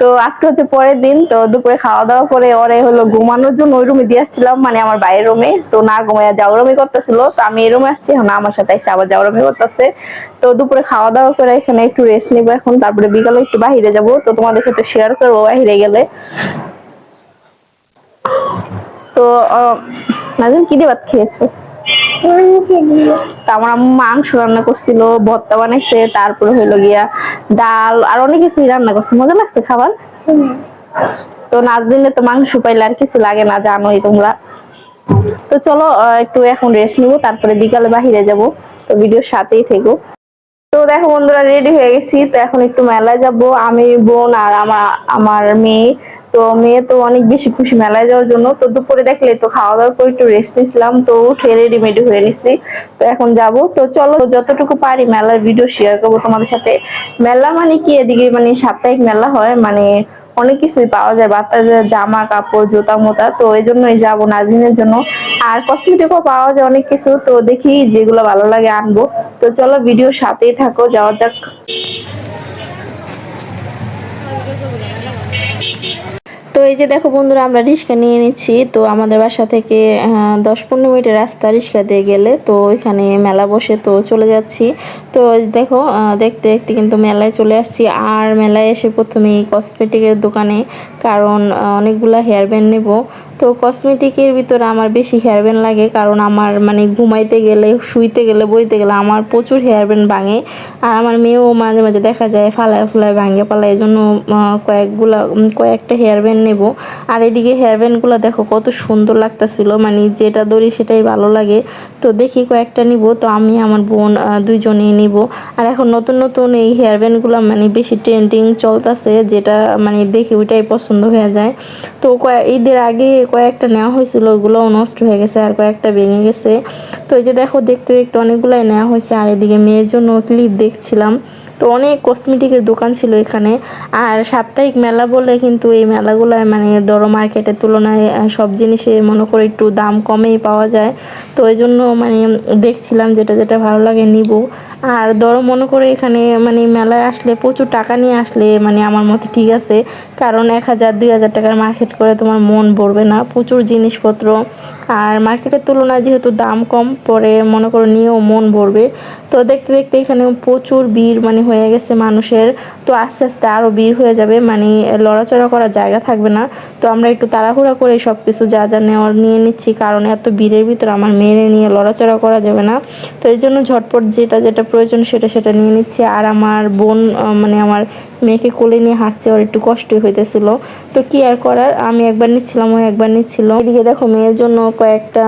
তো আজকে হচ্ছে পরের দিন তো দুপুরে খাওয়া দাওয়া করে ওরে হলো ঘুমানোর জন্য ওই রুমে দিয়ে আসছিলাম মানে আমার বাইরের রুমে। তো না ঘুমাইয়া যাওয়ারমি করতেছিল তো আমি এই রুমে আসছি এখন আমার সাথে এসে আবার যাওয়ারমি করতেছে। তো দুপুরে খাওয়া দাওয়া করে এখানে একটু রেস্ট নিবো এখন তারপরে বিকালে একটু বাহিরে যাব তো তোমাদের সাথে শেয়ার করব বাহিরে গেলে। তো নাজিম কি দিয়ে ভাত খেয়েছো? আমার মাংস রান্না করছিল ভর্তা বানাইছে তারপরে হইল গিয়া ডাল আর অনেক কিছুই রান্না করছে। মজা লাগছে খাবার? তো নাচ দিনে তো মাংস পাইলে আর কিছু লাগে না, জানোই তোমরা। তো চলো একটু এখন রেস্ট নিবো, তারপরে বিকালে বাহিরে যাব। তো ভিডিওর সাথেই থেকো। তো দেখো বন্ধুরা রেডি হয়ে গেছি। তো এখন একটু মেলায় যাব। আমি, বোন আর আমার আমার মেয়ে। তো মেয়ে তো অনেক বেশি খুশি মেলায় যাওয়ার জন্য। তো দুপুরে দেখলে তো খাওয়া দাওয়ার পর একটু রেস্ট নিছিলাম, তো উঠে রেডিমেডি হয়ে নিছি। তো এখন যাব। তো চলো, যতটুকু পারি মেলার ভিডিও শেয়ার করব তোমাদের সাথে। মেলা মানে কি? এদিকে মানে সাপ্তাহিক মেলা হয় মানে অনেক কিছুই পাওয়া যায়। বাচ্চাদের জামা, কাপড়, জুতা, মোতা। তো এই জন্যই যাব নাজিনের জন্য। আর কসমেটিকও পাওয়া যায় অনেক কিছু। তো দেখি যেগুলো ভালো লাগে আনব। তো চলো ভিডিওর সাথেই থাকো, যাওয়া যাক। তো এই যে দেখো বন্ধুরা, আমরা রিক্সা নিয়ে নিচ্ছি। তো আমাদের বাসা থেকে দশ পনেরো মিনিটের রাস্তা রিক্সা দিয়ে গেলে। তো এখানে মেলা বসে তো চলে যাচ্ছি। তো দেখো দেখতে দেখতে কিন্তু মেলায় চলে আসছি। আর মেলায় এসে প্রথমে কসমেটিকের দোকানে, কারণ অনেকগুলো হেয়ার ব্যান্ড নেব। তো কসমেটিকের ভিতরে আমার বেশি হেয়ার ব্যান্ড লাগে কারণ আমার মানে ঘুমাইতে গেলে শুইতে গেলে বইতে গেলে আমার প্রচুর হেয়ার ব্যান্ড ভাঙে। আর আমার মেয়েও মাঝে মাঝে দেখা যায় ফালায় ফুলায় ভাঙে পালায় এই জন্য আহ, কয়েকগুলা কয়েকটা হেয়ার ব্যান্ড নেব। আর এদিকে হেয়ার ব্যান্ডগুলো দেখো কত সুন্দর লাগতাছিল মানে যেটা ধরি সেটাই ভালো লাগে। তো দেখি কয়েকটা নিব তো আমি আমার বোন দুইজনেই নিব। আর এখন নতুন নতুন এই হেয়ার ব্যান্ডগুলো মানে বেশি ট্রেন্ডিং চলতেছে যেটা মানে দেখি ওইটাই পছন্দ হয়ে যায়। তো ঈদের আগে কয়েকটা নেওয়া হয়েছিল ওগুলোও নষ্ট হয়ে গেছে আর কয়েকটা ভেঙে গেছে। তো এই যে দেখো, দেখতে দেখতে অনেকগুলাই নেওয়া হয়েছে। আর এদিকে মেয়ের জন্য ক্লিপ দেখছিলাম। তো অনেক কসমেটিকের দোকান ছিল এখানে। আর সাপ্তাহিক মেলা বলে কিন্তু এই মেলাগুলোয় মানে ধরো মার্কেটের তুলনায় সব জিনিসে মনে করে একটু দাম কমেই পাওয়া যায়। তো এই জন্য মানে দেখছিলাম যেটা যেটা ভালো লাগে নিব। আর ধরো মনে করে এখানে মানে মেলায় আসলে প্রচুর টাকা নিয়ে আসলে মানে আমার মতে ঠিক আছে। কারণ এক হাজার, দুই হাজার টাকার মার্কেট করে তোমার মন ভরবে না, প্রচুর জিনিসপত্র। আর মার্কেটের তুলনায় যেহেতু দাম কম, পরে মনে করো নিয়েও মন ভরবে। তো দেখতে দেখতে এখানে প্রচুর ভিড় মানে হয়ে গেছে মানুষের, তো আস্তে আস্তে আরও ভিড় হয়ে যাবে। মানে লড়াচড়া করার জায়গা থাকবে না। তো আমরা একটু তাড়াহুড়া করে সব কিছু যা যা নেওয়ার নিয়ে নিচ্ছি, কারণ এত ভিড়ের ভিতরে আমার মেয়েরে নিয়ে লড়াচড়া করা যাবে না। তো এই জন্য ঝটপট যেটা যেটা প্রয়োজন সেটা সেটা নিয়ে নিচ্ছি। আর আমার বোন মানে আমার মেয়েকে কোলে নিয়ে হাঁটছে, ওর একটু কষ্টই হইতেছিল। তো কি আর করার? আমি একবার নিচ্ছিলাম, ও একবার নিচ্ছিল। এদিকে দেখো, মেয়ের জন্য কয়েকটা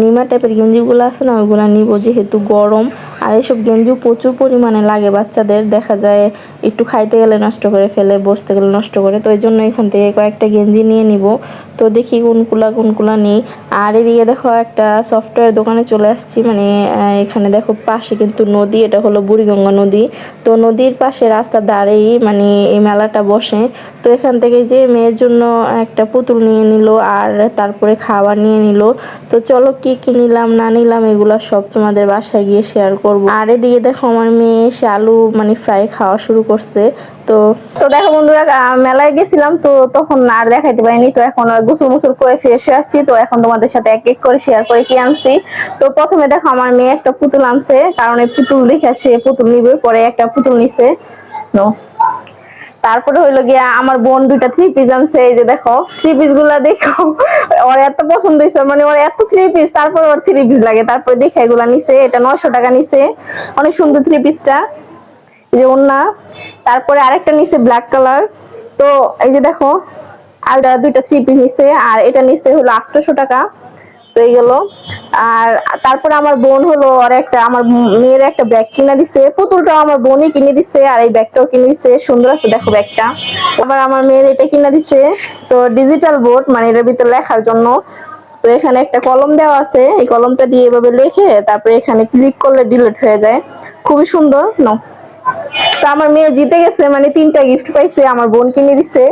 নিমা টাইপের গেঞ্জিগুলো আছে না ওইগুলো নিব, যেহেতু গরম। আর এইসব গেঞ্জি প্রচুর পরিমাণে লাগে বাচ্চাদের দেখা যায় একটু খাইতে গেলে নষ্ট করে ফেলে, বসতে গেলে নষ্ট করে, তো এই জন্য এখান থেকে কয়েকটা গেঞ্জি নিয়ে নিব। তো দেখি কোনগুলা কোনগুলা নেই। আর এদিকে দেখো একটা সফটওয়্যার দোকানে চলে আসছি মানে এখানে দেখো পাশে কিন্তু নদী, এটা হলো বুড়িগঙ্গা নদী। তো নদীর পাশে রাস্তার ধারেই মানে এই মেলাটা বসে। তো এখান থেকে যে মেয়ের জন্য একটা পুতুল নিয়ে নিল আর তারপরে খাবার নিয়ে নিল। তো চলো কি কি নিলাম না নিলাম এগুলা সব তোমাদের বাসায় গিয়ে শেয়ার করব। আর এদিকে দেখো আমার মেয়ে এসে আলু মানে ফ্রাই খাওয়া শুরু করছে, তো তো দেখো বন্ধুরা মেলায় গেছিলাম তো তখন আর দেখাইতে পারিনি, তো এখন গোসল মুসল করে ফ্রেশ হয়ে আসছি, তো এখন তোমাদের সাথে এক এক করে শেয়ার করে কি আনছি। তো প্রথমে দেখো আমার মেয়ে একটা পুতুল আনছে, কারণ এই পুতুল দেখে সে পুতুল নিবে, পরে একটা পুতুল নিছে। তারপরে হইল গিয়া আমার বোন দুইটা থ্রি পিস আনছে, এই যে দেখো থ্রি পিসগুলা দেখো, ওর এত পছন্দ হয়েছে মানে ওর এত থ্রি পিস তারপর ওর থ্রি পিস লাগে, তারপরে দেখে এগুলা নিছে, এটা নয়শো টাকা নিছে, অনেক সুন্দর থ্রি পিসটা এই যে ওন্না তারপরে আরেকটা নিছে ব্ল্যাক কালার তো এই যে দেখো আর দুইটা থ্রি পিস নিছে, আর এটা নিছে হলো আটশোশো টাকা। তো এই গেল। আর তারপরে আমার বোন হলো আর একটা, আমার মেয়ের একটা ব্যাগ কিনে দিছে। পুতুলটাও আমার বোনই কিনে দিছে, আর এই ব্যাগটাও কিনে দিছে। সুন্দর আছে দেখো ব্যাগটা আবার আমার মেয়ের এটা কিনে দিছে। তো ডিজিটাল বোর্ড মানে এটার ভিতরে লেখার জন্য। তো এখানে একটা কলম দেওয়া আছে। এই কলমটা দিয়ে এভাবে লিখে তারপরে এখানে ক্লিক করলে ডিলিট হয়ে যায়। খুবই সুন্দর নো তো আমার মেয়ে জিতে গেছে মানে তিনটা গিফট পাইছে, আমার বোন কিনে দিছে।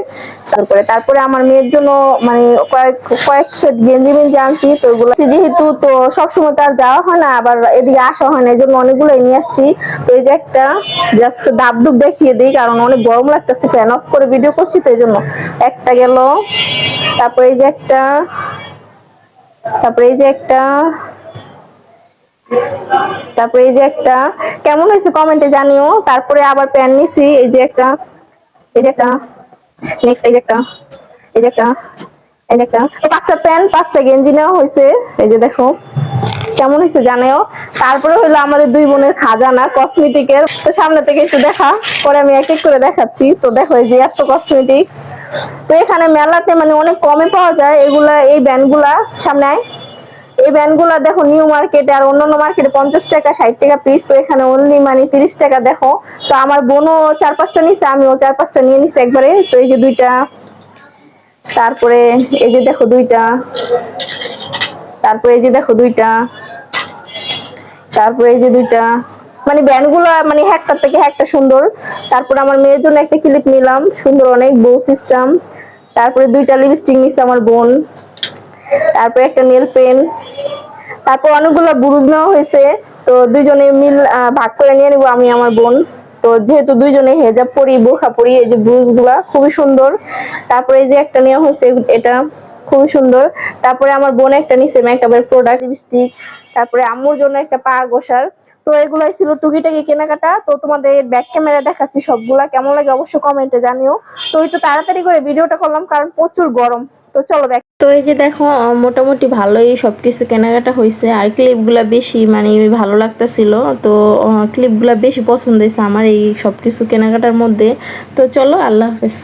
তারপরে তারপরে আমার মেয়ের জন্য মানে কয়েক কয়েক সেট গেঞ্জি মেঞ্জি আনছি, তো ওগুলো যেহেতু তো সবসময় তো আর যাওয়া হয় না, আবার এদিকে আসা হয় না, এই জন্য অনেকগুলোই নিয়ে আসছি। তো এই যে একটা জাস্ট দাব দুব দেখিয়ে দিই, কারণ অনেক গরম লাগতেছে ফ্যান অফ করে ভিডিও করছি, তো এই জন্য একটা গেল। তারপরে এই যে একটা, তারপরে এই যে একটা তারপরে এই যে একটা, কেমন হয়েছে কমেন্টে জানিও। তারপরে আবার প্যান নিছি, এই যে একটা, এই যে একটা নেক্সট এই যে একটা, এই যে একটা, এই যে একটা। পাঁচটা প্যান পাঁচটা গেঞ্জি নেওয়া হয়েছে। এই যে দেখো, কেমন হয়েছে জানেও। তারপরে হলো আমাদের দুই বোনের খাজানা কসমেটিকের তো সামনে থেকে একটু দেখা, পরে আমি এক এক করে দেখাচ্ছি। তো দেখো এই যে এত কসমেটিক্স তো এখানে মেলাতে মানে অনেক কমে পাওয়া যায়। এগুলা, এই ব্যান্ডগুলা সামনে আয়। এই ব্যান্ডগুলা দেখো নিউ মার্কেটে আর অন্যান্য মার্কেটে পঞ্চাশ টাকা, ষাট টাকা পিস তো এখানে অনলি মানে তিরিশ টাকা দেখো। তো আমার বোনও চার পাঁচটা নিছে, আমিও চার পাঁচটা নিয়ে নিছি একবারে। তো এই যে দুইটা, তারপরে এই যে দেখো দুইটা, তারপরে এই যে দেখো দুইটা, তারপরে এই যে দুইটা। মানে ব্যান্ডগুলো মানে হ্যাকটার থেকে হ্যাকটা সুন্দর। তারপরে আমার মেয়ের জন্য একটা ক্লিপ নিলাম, সুন্দর অনেক বউ সিস্টেম তারপরে দুইটা লিপস্টিক নিছে আমার বোন। তারপরে একটা নেল পেন তারপর অনেকগুলো বুরুজ নেওয়া হয়েছে। তো দুইজনে মিল ভাগ করে নিয়ে নিবো আমি আমার বোন। তো যেহেতু দুইজনে হেজাব পরি, বোরখা পরি, এই যে ব্রুজগুলা খুবই সুন্দর। তারপরে এই যে একটা নেওয়া হয়েছে, এটা খুবই সুন্দর। তারপরে আমার বোন একটা নিছে মেকআপের প্রোডাক্ট লিপস্টিক তারপরে আম্মুর জন্য একটা পা গোসার। তো এগুলাই ছিল টুকিটাকি কেনাকাটা। তো তোমাদের ব্যাক ক্যামেরা দেখাচ্ছি সবগুলা। কেমন লাগে অবশ্যই কমেন্টে জানিও। তো একটু তাড়াতাড়ি করে ভিডিওটা করলাম, কারণ প্রচুর গরম। তো চলো দেখ। তো এই যে দেখো মোটামুটি ভালোই সব কিছু কেনাকাটা হয়েছে আর ক্লিপগুলো বেশি মানে ভালো লাগতেছিল। তো ক্লিপগুলো বেশি পছন্দ হয়েছে আমার এই সব কিছু কেনাকাটার মধ্যে। তো চলো, আল্লাহ হাফেজ।